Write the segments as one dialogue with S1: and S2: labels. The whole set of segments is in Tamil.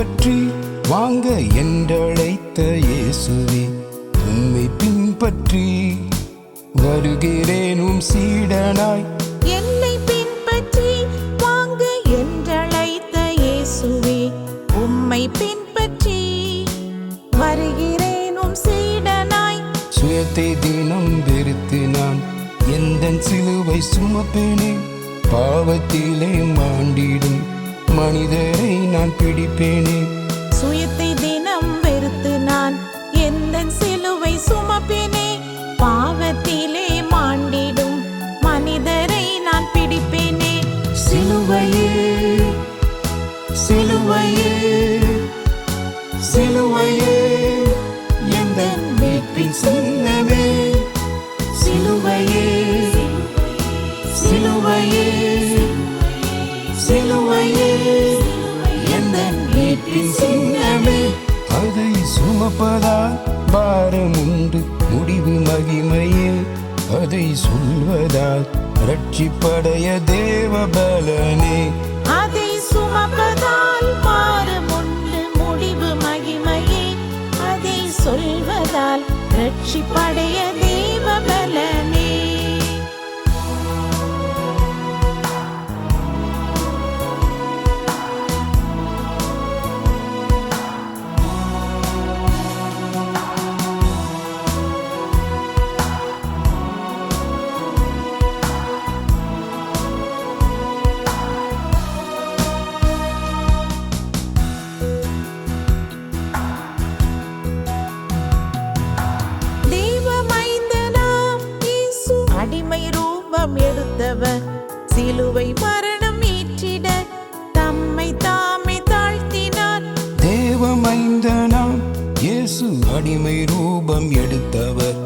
S1: பின்பற்றி வாங்க என்றழைத்த இயேசுவே உம்மை பின்பற்றி வருகிறேனும் சீடனாய்.
S2: என்னை பின்பற்றி வாங்க என்றழைத்த இயேசுவே உம்மை பின்பற்றி வருகிறேனும் சீடனாய்.
S1: சுயத்தை தினம் வெறுத்து நான் எந்த சிலுவை சுமப்பினேன் பாவத்திலே மாண்டிடும் மனிதரை நான் பிடிப்பேனே.
S2: சுயத்தை தினம் வெறுத்து நான் எந்த சிலுவை சுமப்பேனே. பாவத்திலே மாண்டிடும் மனிதரை நான் பிடிப்பேனே.
S1: சிலுவையே சிலுவையே சிலுவையே எந்த மீட்பின் அதை சுமப்பதால் பாரம் உண்டு முடிவு மகிமையே. அதை சொல்வதால் ரட்சிப்படைய தேவ பலனே
S2: அதை சுமப்பதால் மாறுமுண்டு முடிவு மகிமையே. அதை சொல்வதால் ரட்சிப்படைய எடுத்தவர் சிலுவை மரணம் ஈற்றிட தம்மை தாமே தாழ்த்தினார்.
S1: தேவமைந்தனாம் இயேசு அடிமை ரூபம் எடுத்தவர்.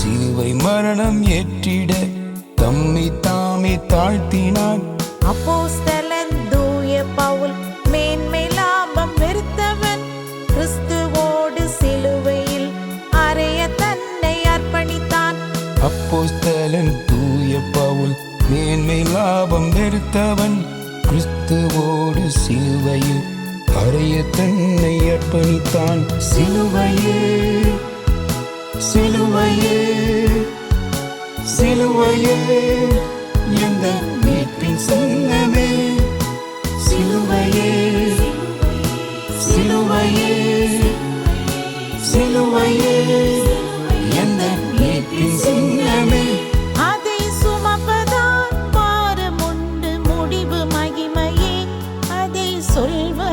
S1: சிலுவை மரணம் ஏற்றிட தம்மை தாமே தாழ்த்தினார்.
S2: அப்போஸ்தலன் கிறிஸ்துவோடு சிலுவையில் அறைய தன்னை அர்ப்பணித்தான்.
S1: சிலுவையே சிலுவையே சிலுவையே எந்த மீட்பின் சின்னமே. சிலுவையே சிலுவையே சிலுவையே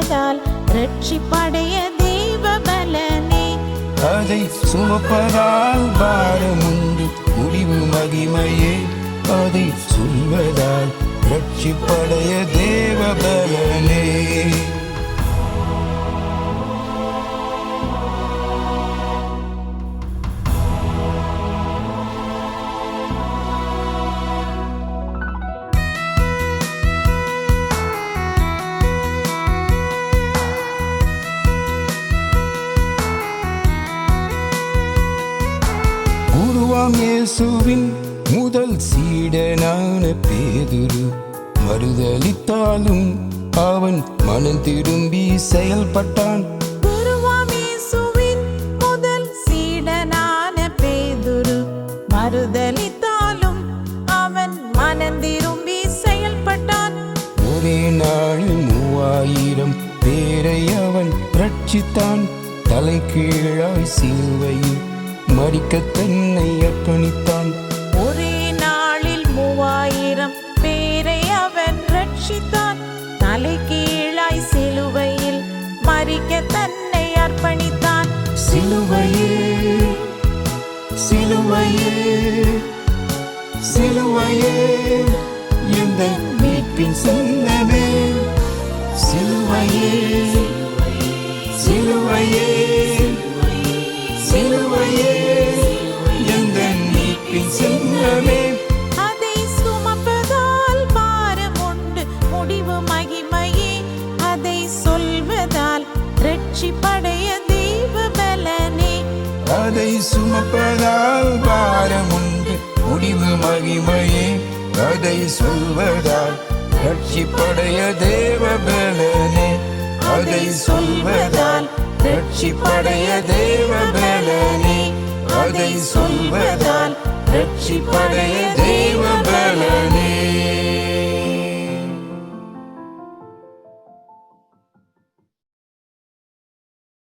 S2: சொல்வதால் ரட்சிப்படைய தெய்வ பலனே
S1: அதை சுமப்பதால் பாரமுண்டு முடிவு மகிமையே. அதை சொல்வதால் ரட்சிப்படைய தேவ பலனே குருவாம் இயேசுவின் முதல் சீடனான பேதுரு. மறுதலித்தாலும் அவன் மனம் திரும்பி செயல்பட்டான்.
S2: முதல் சீடனான பேதுரு. மறுதலித்தாலும் அவன் மனந்திரும்பி செயல்பட்டான்.
S1: ஒரே நாளில் மூவாயிரம் பேரை அவன் ரட்சித்தான். தலை கீழாய் சிலுவையில் மறிக்க தன்னை அர்ப்பணித்தான்.
S2: ஒரே நாளில் மூவாயிரம் பேரை அவன் ரட்சித்தான். தலை கீழாய் சிலுவையில் மறிக்க தன்னை அர்ப்பணித்தான்.
S1: சிலுவையே சிலுவையே சிலுவையே இந்த மீட்பின் சின்னமே. சிலுவையே சிலுவையே எந்த மீட்பின் சின்னமே.
S2: அதை சுமப்பதால் பாரமுண்டு முடிவு மகிமையே. அதை சொல்வதால் ரட்சிப்படைய தெய்வ பலனே.
S1: அதை சுமப்பதால் பாரமுண்டு முடிவு மகிமையே. அதை சொல்வதால் ரட்சிப்படைய தேவ பலனே. அதை சொல்வதால் ரட்சிப்படைய தேவ பலனே. அதை சொல்வதால் ரட்சிப்படைய தேவ பலனே